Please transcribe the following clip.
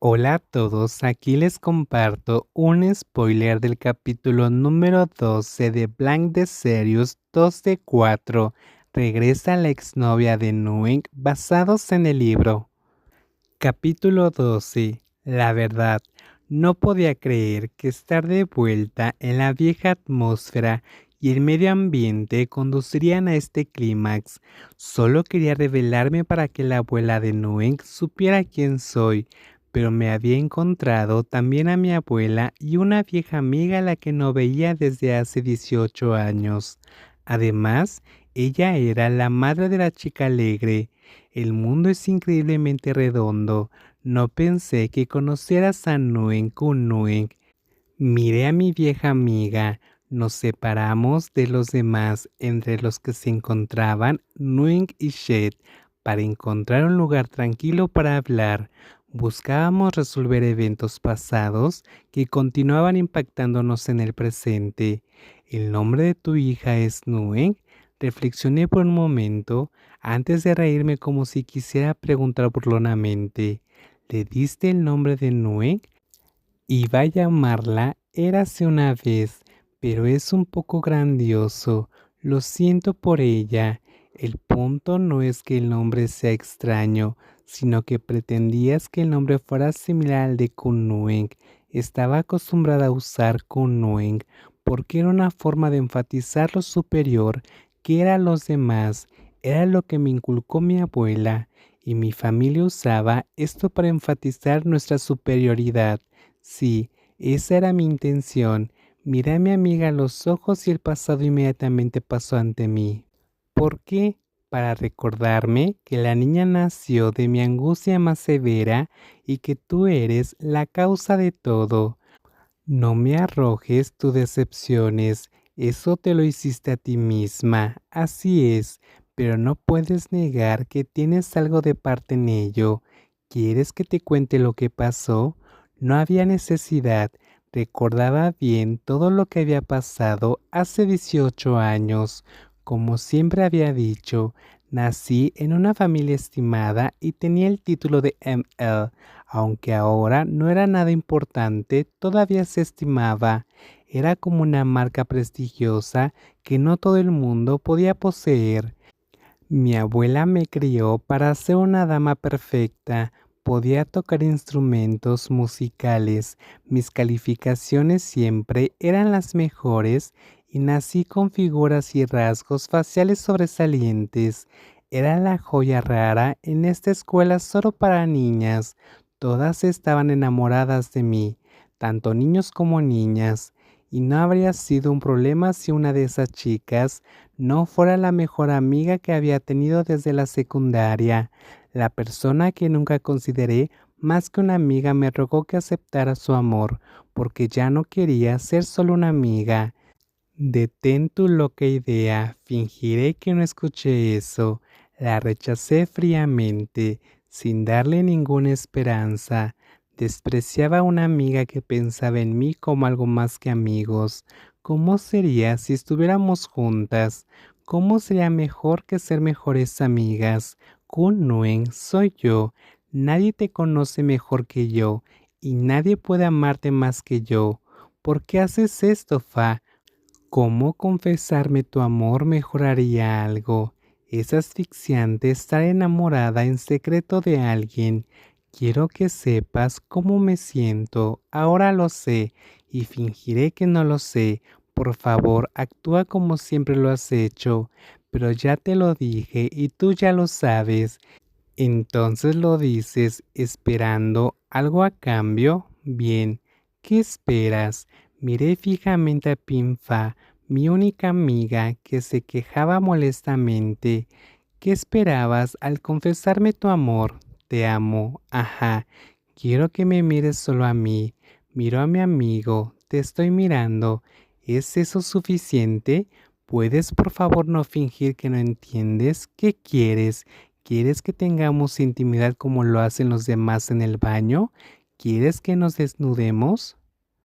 Hola a todos, aquí les comparto un spoiler del capítulo número 12 de Blank de Serious 2 de 4. Regresa la exnovia de Nguyen basados en el libro. Capítulo 12. La verdad, no podía creer que estar de vuelta en la vieja atmósfera y el medio ambiente conducirían a este clímax. Solo quería revelarme para que la abuela de Nguyen supiera quién soy, pero me había encontrado también a mi abuela y una vieja amiga a la que no veía desde hace 18 años. Además, ella era la madre de la chica alegre. El mundo es increíblemente redondo. No pensé que conocieras a Nguyen con Nguyen. Miré a mi vieja amiga. Nos separamos de los demás entre los que se encontraban Nguyen y Shed para encontrar un lugar tranquilo para hablar. Buscábamos resolver eventos pasados que continuaban impactándonos en el presente. ¿El nombre de tu hija es Nguyen? Reflexioné por un momento antes de reírme como si quisiera preguntar burlonamente. ¿Le diste el nombre de Nguyen? Iba a llamarla Érase una vez, pero es un poco grandioso. Lo siento por ella. El punto no es que el nombre sea extraño, sino que pretendías que el nombre fuera similar al de Kunueng. Estaba acostumbrada a usar Kunueng porque era una forma de enfatizar lo superior que eran los demás. Era lo que me inculcó mi abuela y mi familia usaba esto para enfatizar nuestra superioridad. Sí, esa era mi intención. Miré a mi amiga a los ojos y el pasado inmediatamente pasó ante mí. ¿Por qué? Para recordarme que la niña nació de mi angustia más severa y que tú eres la causa de todo. No me arrojes tus decepciones, eso te lo hiciste a ti misma, así es, pero no puedes negar que tienes algo de parte en ello. ¿Quieres que te cuente lo que pasó? No había necesidad, recordaba bien todo lo que había pasado hace 18 años. Como siempre había dicho, nací en una familia estimada y tenía el título de ML, aunque ahora no era nada importante, todavía se estimaba. Era como una marca prestigiosa que no todo el mundo podía poseer. Mi abuela me crió para ser una dama perfecta, podía tocar instrumentos musicales, mis calificaciones siempre eran las mejores y nací con figuras y rasgos faciales sobresalientes. Era la joya rara en esta escuela solo para niñas. Todas estaban enamoradas de mí, tanto niños como niñas, y no habría sido un problema si una de esas chicas no fuera la mejor amiga que había tenido desde la secundaria. La persona que nunca consideré más que una amiga me rogó que aceptara su amor, porque ya no quería ser solo una amiga. Detén tu loca idea, fingiré que no escuché eso. La rechacé fríamente, sin darle ninguna esperanza. Despreciaba a una amiga que pensaba en mí como algo más que amigos. ¿Cómo sería si estuviéramos juntas? ¿Cómo sería mejor que ser mejores amigas? Kun Nguyen soy yo. Nadie te conoce mejor que yo y nadie puede amarte más que yo. ¿Por qué haces esto, Fa? ¿Cómo confesarme tu amor mejoraría algo? Es asfixiante estar enamorada en secreto de alguien. Quiero que sepas cómo me siento. Ahora lo sé y fingiré que no lo sé. Por favor, actúa como siempre lo has hecho. Pero ya te lo dije y tú ya lo sabes. Entonces lo dices esperando algo a cambio. Bien, ¿qué esperas? Miré fijamente a Pinfa, mi única amiga, que se quejaba molestamente. ¿Qué esperabas al confesarme tu amor? Te amo. Ajá. Quiero que me mires solo a mí. Miro a mi amigo. Te estoy mirando. ¿Es eso suficiente? ¿Puedes por favor no fingir que no entiendes? ¿Qué quieres? ¿Quieres que tengamos intimidad como lo hacen los demás en el baño? ¿Quieres que nos desnudemos?